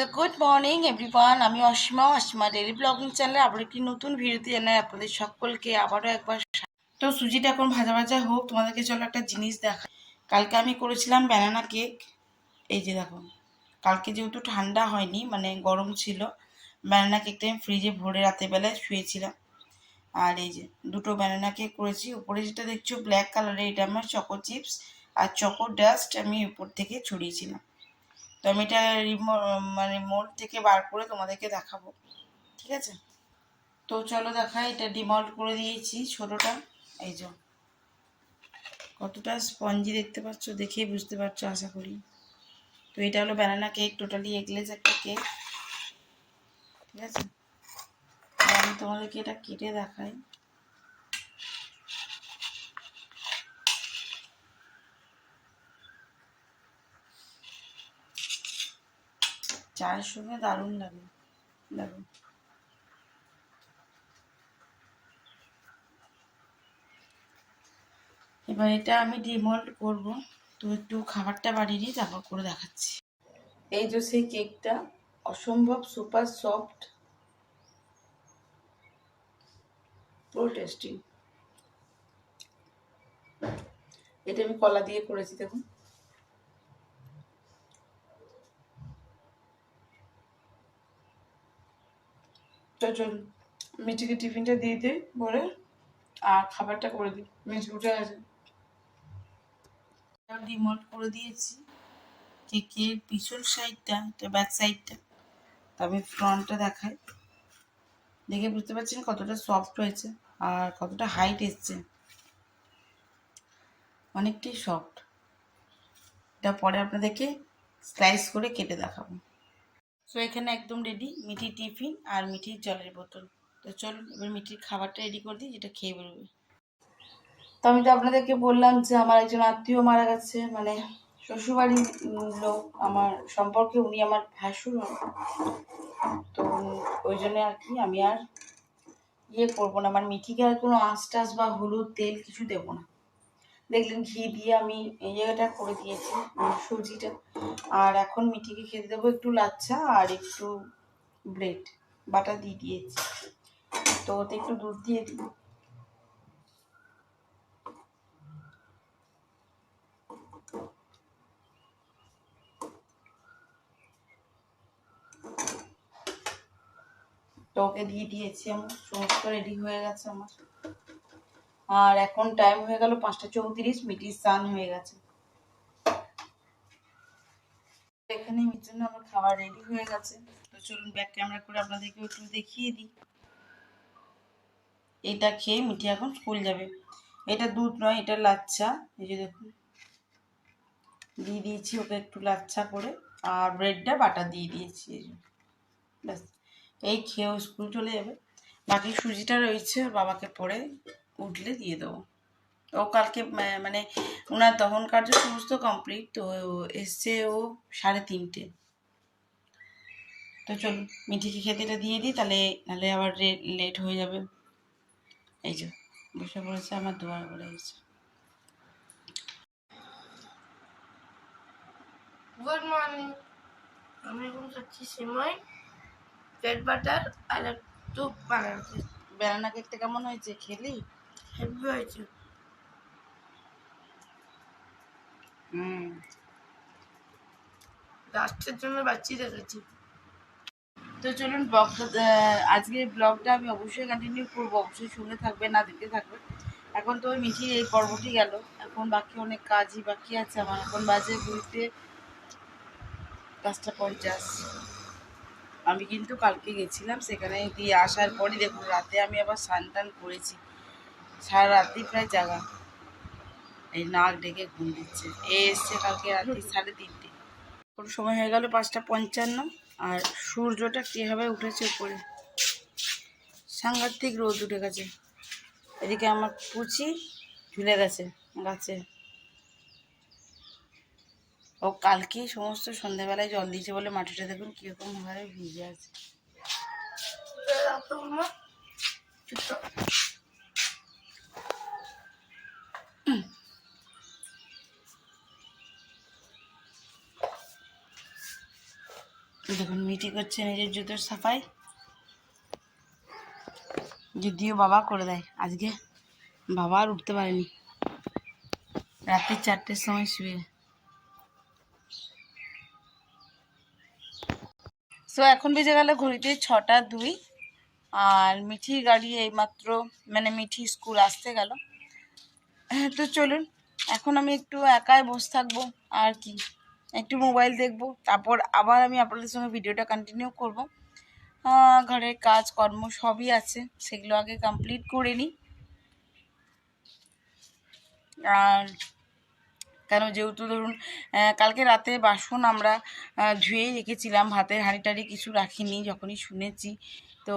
So good morning everyone আমি Asima Asima daily blogging চ্যানেলে আবার একটি নতুন ভিডিওতে জানাই আপনাদের সকলকে আবারও একবার তো, সুজিটা এখন ভাজা ভাজা হোক, তোমাদেরকে চলো একটা জিনিস দেখা। কালকে আমি করেছিলাম ব্যানানা কেক এই যে দেখো, কালকে যেহেতু ঠান্ডা হয়নি মানে গরম ছিল ব্যানানা কেকটা আমি ফ্রিজে ভরে রাতের বেলায় শুয়েছিলাম। আর এই যে, দুটো ব্যানানা কেক করেছি। উপরে যেটা দেখছ ব্ল্যাক কালারের এটা আমার চকো চিপস আর চকো ডাস্ট আমি উপর থেকে ছড়িয়েছিলাম। তো আমি এটা রিমো মানে মোড থেকে বার করে তোমাদেরকে দেখাবো। ঠিক আছে? তো চলো দেখাই, এটা ডিমল্ট করে দিয়েছি ছোটোটা। এই যে, কতটা স্পঞ্জি দেখতে পাচ্ছ, দেখেই বুঝতে পারছ, আশা করি। তো এটা হলো ব্যানানা কেক টোটালি এগলেস একটা কেক ঠিক আছে? আমি তোমাদেরকে এটা কেটে দেখাই। চায়ের সঙ্গে দারুণ লাগে, দারুণ। এবার এটা আমি ডিমল্ট করব, তো একটু খাবারটা বাড়িয়ে নিই তারপর করে দেখাচ্ছি। এই যে সেই কেকটা, অসম্ভব সুপার সফট। পুরো টেস্টি এটা আমি কলা দিয়ে করেছি, দেখুন। তো চলুন মিঠিকে টিফিনটা দিয়ে দিই পরে আর খাবারটা করে দিই মিঠি উঠে গেছে ডিমোল্ট করে দিয়েছি। কেকের পিছন সাইডটা, এটা ব্যাক সাইডটা, তবে ফ্রন্টটা দেখায় দেখে বুঝতে পারছেন কতটা সফট হয়েছে আর কতটা হাইট এসছে। অনেকটাই সফট। এটা পরে আপনাদেরকে স্লাইস করে কেটে দেখাবো। সো এখানে একদম রেডি মিঠি টিফিন আর মিঠির জলের বোতল। তো চলুন, এবার মিঠির খাবারটা রেডি করে দিই, যেটা খেয়ে বেরোবে। তো আমি তো আপনাদেরকে বললাম যে, আমার একজন আত্মীয় মারা গেছে মানে শ্বশুরবাড়ির লোক, আমার সম্পর্কে উনি আমার ভাসুর তো ওই জন্য আর কি আমি আর ইয়ে করব না আমার মিঠিকে আর কোনো আঁশ টাশ বা হলুদ, তেল কিছু দেবো না। দেখলেন ঘি দিয়ে আমি এই জায়গাটা করে দিয়েছি সুজিটা। আর এখন মিঠিকে খেতে দেবো একটু লাচ্ছা আর একটু ব্রেড, বাটা দিয়ে দিয়েছি। তো ওতে একটু দুধ দিয়ে দিই তো ওকে দিয়ে দিয়েছি আমার সমস্ত রেডি হয়ে গেছে আমার। আর এখন টাইম হয়ে গেল পাঁচটা চৌত্রিশ, মিটির স্নান হয়ে গেছে। এখানে মির জন্য আমার খাবার রেডি হয়ে গেছে। তো চলুন ব্যাক ক্যামেরা করে আপনাদেরকে একটু দেখিয়ে দিই। এটা খেয়ে মিঠি এখন স্কুল যাবে। এটা দুধ নয়, এটা লাচ্ছা। এই যে দেখুন। দিয়ে দিয়েছি ওকে একটু লাচ্ছা করে। আর ব্রেডটা বাটা দিয়ে দিয়েছি। এই ব্যাস। এই খেয়েও স্কুল চলে যাবে। বাকি সুজিটা রয়েছে বাবাকে পরে। উঠলে দিয়ে দেবো। ও কালকে মানে ওনার দহন কার্য সমস্ত কমপ্লিট তো এসছে ও সাড়ে তিনটে। তো চলুন মিঠিকে খেতে এটা দিয়ে দিই তাহলে নাহলে আবার লেট হয়ে যাবে। এই যে বসে পড়েছে আমার দোয়ার করে এসে গুড মর্নিং আমি এখন খাচ্ছি সেমাই পেট বাটার আর একটু বানাচ্ছি ব্যানানা কেকটা কেমন হয়েছে খেলি? হেভি হয়েছে হুম লাস্টের জন্য বাচ্চি রেখেছি তো চলুন ব্লগটা আজকের ব্লগটা আমি অবশ্যই কন্টিনিউ করব। অবশ্যই শুনে থাকবে না দেখতে থাকবে। এখন তো ওই মিঠির এই পর্বটি গেল। এখন বাকি অনেক কাজই বাকি আছে। আমার এখন বাজে দুইতে পাঁচটা পঞ্চাশ। আমি কিন্তু কালকে গেছিলাম সেখানে দিয়ে আসার পরই দেখুন রাতে আমি আবার স্নান টান করেছি। সারা রাত্রি প্রায় জাগা। এই নাক ডেকে ঘুম দিচ্ছে। এ এসছে কালকে রাত্রি সাড়ে তিনটে। কোন সময় হয়ে গেল পাঁচটা পঞ্চান্ন। আর সূর্যটা কীভাবে উঠেছে উপরে সাংঘাতিক রোদ উঠে গেছে। এদিকে আমার পুচি ঝুলে গেছে গাছে। ও কালকেই সমস্ত সন্ধ্যাবেলায় জল দিয়েছে বলে মাটিটা দেখুন কীরকম ভাবে ভিজে আছে। দেখুন, মিটি করছে নিজের জুতোর সাফাই। যদিও বাবা করে দেয়, আজকে বাবা আর উঠতে পারেনি। রাত্রি চারটের সময় শুয়ে। সো এখন বেজে গেল ঘড়িতে ছটা দুই। আর মিঠি গাড়ি এইমাত্র মানে মিঠি স্কুল আসতে গেল। তো চলুন, এখন আমি একটু একাই বসে থাকব, আর কি। একটু মোবাইল দেখব, তারপর আবার আমি আপনাদের সঙ্গে ভিডিওটা কন্টিনিউ করব। ঘরের কাজ কর্ম সবই আছে, সেগুলো আগে কমপ্লিট করে নিই। আর কেন যেহেতু ধরুন কালকে রাতে বাসন আমরা ধুয়েই রেখেছিলাম, ভাতের হাঁড়ি টাড়ি কিছু রাখিনি, যখনই শুনেছি। তো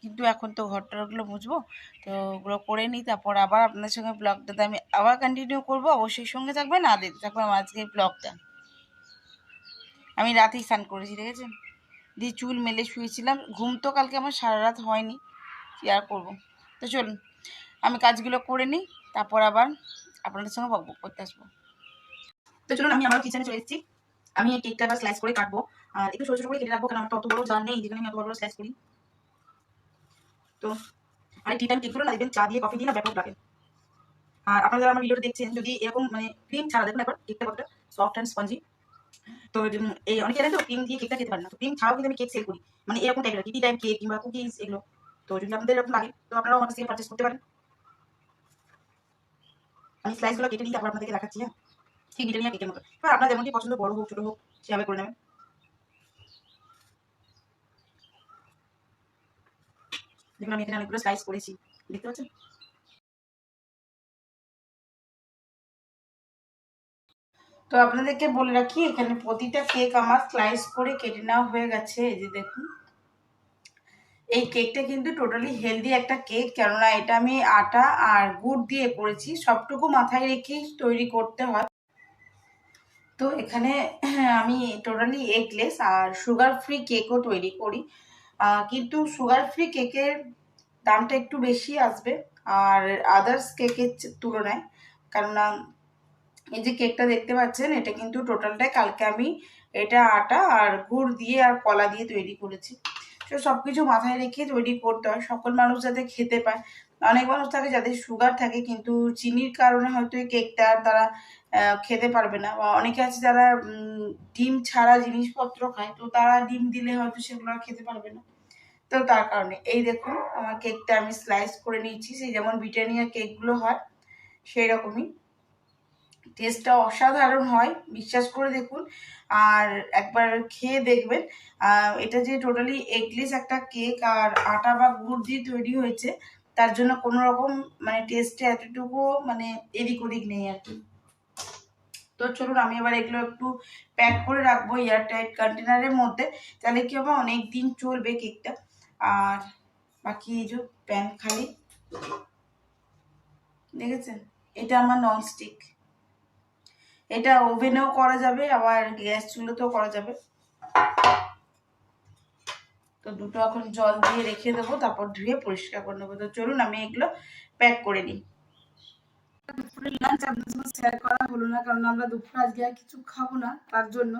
কিন্তু এখন তো ঘর টরগুলো মুছবো, তো ওগুলো করে নিই, তারপর আবার আপনাদের সঙ্গে ব্লগটাতে আমি আবার কন্টিনিউ করব। অবশ্যই সঙ্গে থাকবেন না দেখতে থাকবেন আমার আজকে ব্লগটা আমি রাতেই স্নান করেছি দেখেছেন দিয়ে চুল মেলে শুয়েছিলাম। ঘুম তো কালকে আমার সারা রাত হয়নি, কি আর করব? তো চলুন, আমি কাজগুলো করে নিই, তারপর আবার আপনাদের সঙ্গে বক করতে আসব। তো চলুন, আমি আমার কিচেনে চলে এসেছি। আমি এই কেকটা আবার স্লাইস করে কাটবো। আর একটু ছোটো ছোটো করে কেটে রাখব, কারণ আমার অত বড় জান নেই, যেখানে আমি অত বড় বড় স্লাইস করি। তো, আর টি টাইম কেকগুলো না দেখবেন, চা দিয়ে কফি দিয়ে না ব্যাপক লাগে। আর আপনারা যারা আমার ভিডিওটা দেখছেন, যদি এরকম মানে ক্রিম ছাড়া, দেখুন একবার কেকটা কতটা সফট অ্যান্ড স্পঞ্জি তো এই অনেকে জানেন তো ক্রিম দিয়ে কেকটা খেতে পারে না। তো ক্রিম ছাড়াও কিন্তু আমি কেক সেল করি। মানে এরকম টাইপের টি টাইপ কেক কিংবা কুকিজ এগুলো। তো যদি আপনাদের এরকম লাগে। তো আপনারাও আমার থেকে পারচেস করতে পারেন। আমি স্লাইসগুলো কেটে নিই, তারপর আপনাদেরকে দেখাচ্ছি হ্যাঁ? ঠিক ব্রিটানিয়া কেকের মতো। এবার আপনার যেমনটি পছন্দ, বড় হোক, ছোটো হোক, সেভাবে করে নেবেন। দেখুন, আমি এখানে অনেকগুলো স্লাইস করেছি। দেখতে পাচ্ছেন? তো আপনাদেরকে বলে রাখি, এখানে প্রতিটা কেক আমার স্লাইস করে কেটে নেওয়া হয়ে গেছে, এই যে দেখুন। এই কেকটা কিন্তু টোটালি হেলদি একটা কেক কেননা এটা আমি আটা আর গুড় দিয়ে করেছি, সবটুকু মাথায় রেখেই তৈরি করতে হয়। তো এখানে আমি টোটালি এগলেস আর সুগার ফ্রি কেকও তৈরি করি। কিন্তু সুগার ফ্রি কেকের দামটা একটু বেশি আসবে, আর আদার্স কেকের তুলনায়, কেননা এই যে কেকটা দেখতে পাচ্ছেন, এটা কিন্তু টোটালটাই কালকে আমি এটা আটা আর গুড় দিয়ে আর কলা দিয়ে তৈরি করেছি। তো সব কিছু মাথায় রেখে তৈরি করতে হয়। সকল মানুষ যাতে খেতে পায়। অনেক মানুষ থাকে যাদের সুগার থাকে, কিন্তু চিনির কারণে হয়তো এই কেকটা আর তারা খেতে পারবে না। বা অনেকে আছে যারা ডিম ছাড়া জিনিসপত্র খায়, তো তারা ডিম দিলে হয়তো সেগুলো আর খেতে পারবে না। তো তার কারণে, এই দেখুন, আমার কেকটা আমি স্লাইস করে নিয়েছি। সেই যেমন ব্রিটানিয়া কেকগুলো হয় সেই রকমই টেস্টটা অসাধারণ হয়, বিশ্বাস করে দেখুন। আর একবার খেয়ে দেখবেন। এটা যে টোটালি এগলেস একটা কেক আর আটা বা গুড় দিয়ে তৈরি হয়েছে, তার জন্য কোনো রকম মানে টেস্টে এতটুকু মানে এদিক ওদিক নেই আর কি। তো চলুন, আমি এবার এগুলো একটু প্যাক করে রাখব এয়ার টাইট কন্টেনারের মধ্যে। তাহলে কি হবে অনেক দিন চলবে কেকটা আর বাকি এই যে প্যান খালি। দেখেছেন? এটা আমার ননস্টিক এটা ওভেনেও করা যাবে, আবার গ্যাস চুলোতেও করা যাবে। তো দুটো এখন জল দিয়ে রেখে দেবো, তারপর ধুয়ে পরিষ্কার করে নেব। তো চলুন আমি এগুলো প্যাক করে নিই। শেয়ার করা হলো না, কারণ আমরা দুপুরে আজকে আর কিছু খাব না, তার জন্য।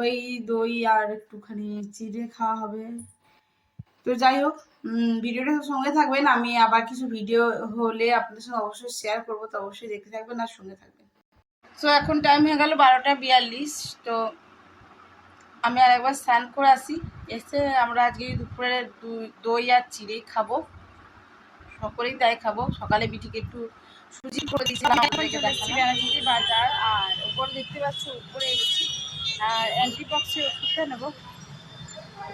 ওই দই আর একটুখানি চিড়ে খাওয়া হবে। তো যাই হোক ভিডিওটা সঙ্গে থাকবেন, আমি আবার কিছু ভিডিও হলে আপনাদের সঙ্গে অবশ্যই শেয়ার করব, তো অবশ্যই দেখতে থাকবেন আর সঙ্গে থাকবেন। তো এখন টাইম হয়ে গেল বারোটা বিয়াল্লিশ। তো আমি আর একবার স্নান করে আসি। এসে আমরা আজকে দুপুরে দই আর চিড়েই খাব। সকলেই তাই খাব। সকালে বিটিকে একটু সুজি করে দিয়েছিলাম বাজার। আর উপরে দেখতে পাচ্ছ উপরে এসেছি। আর অ্যান্টিবক্সের ওষুধটা নেব।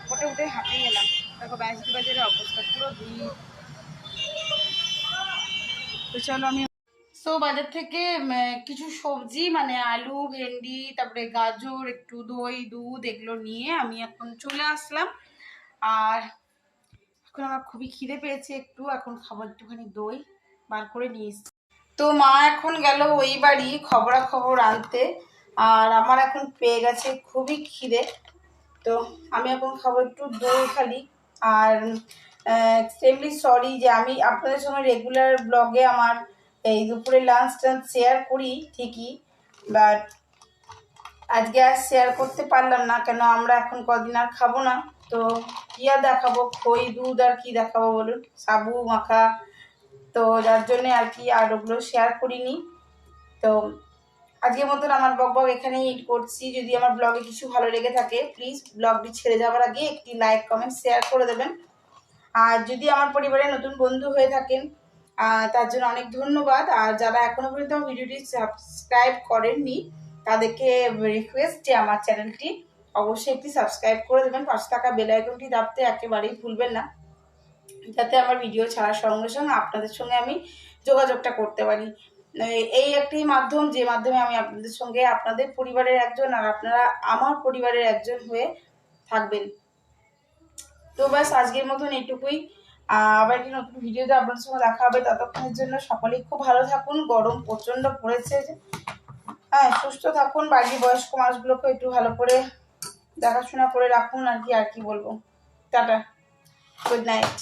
উপরে উঠে হাঁপিয়ে গেলাম। দেখো ব্যাসদি বাজারের অবস্থা পুরো ভিড় তো চলো আমি সো বাজার থেকে কিছু সবজি মানে আলু, ভেন্ডি, তারপরে গাজর, একটু দই, দুধ, এগুলো নিয়ে আমি এখন চলে আসলাম। আর এখন আমার খুবই খিদে পেয়েছে একটু, এখন খাব একটুখানি দই, বার করে নিয়ে। তো মা এখন গেল ওই বাড়ি খবরাখবর আনতে, আর আমার এখন পেয়ে গেছে খুবই খিদে। তো আমি এখন খাব একটু দই খালি। আর এক্সট্রিমলি সরি যে আমি আপনাদের সঙ্গে রেগুলার ব্লগে আমার এই দুপুরে লাঞ্চ টাঞ্চ শেয়ার করি, ঠিকই বাট আজকে আর শেয়ার করতে পারলাম না, কেন আমরা এখন কদিন আর খাব না, তো কি আর দেখাবো, খই, দুধ আর কি দেখাবো বলুন, সাবু, মাখা, তো যার জন্যে আর কি আর ওগুলো শেয়ার করিনি, তো আজকের মতন আমার ব্লগ ব্লগ এখানেই এড করছি, যদি আমার ব্লগে কিছু ভালো লেগে থাকে প্লিজ ব্লগটি ছেড়ে যাওয়ার আগে একটি লাইক কমেন্ট শেয়ার করে দেবেন, আর যদি আমার পরিবারে নতুন বন্ধু হয়ে থাকেন তার জন্য অনেক ধন্যবাদ। আর যারা এখনও পর্যন্ত আমার ভিডিওটি সাবস্ক্রাইব করেননি, তাদেরকে রিকোয়েস্ট যে আমার চ্যানেলটি অবশ্যই একটি সাবস্ক্রাইব করে দেবেন। পাশে থাকা বেল আইকনটি দাবতে একেবারেই ভুলবেন না, যাতে আমার ভিডিও ছাড়ার সঙ্গে সঙ্গে আপনাদের সঙ্গে আমি যোগাযোগটা করতে পারি। এই- একটি মাধ্যম, যে মাধ্যমে আমি আপনাদের সঙ্গে আপনাদের পরিবারের একজন আর আপনারা আমার পরিবারের একজন হয়ে থাকবেন। তো ব্যাস, আজকের মতন এইটুকুই। আবার একটি নতুন ভিডিওতে আপনাদের সঙ্গে দেখা হবে ততক্ষণের জন্য সকলেই খুব ভালো থাকুন। গরম প্রচণ্ড পড়েছে হ্যাঁ সুস্থ থাকুন, বাড়ির বয়স্ক মানুষগুলোকে একটু ভালো করে দেখাশোনা করে রাখুন আর কি আর কি বলব। টাটা। Good night.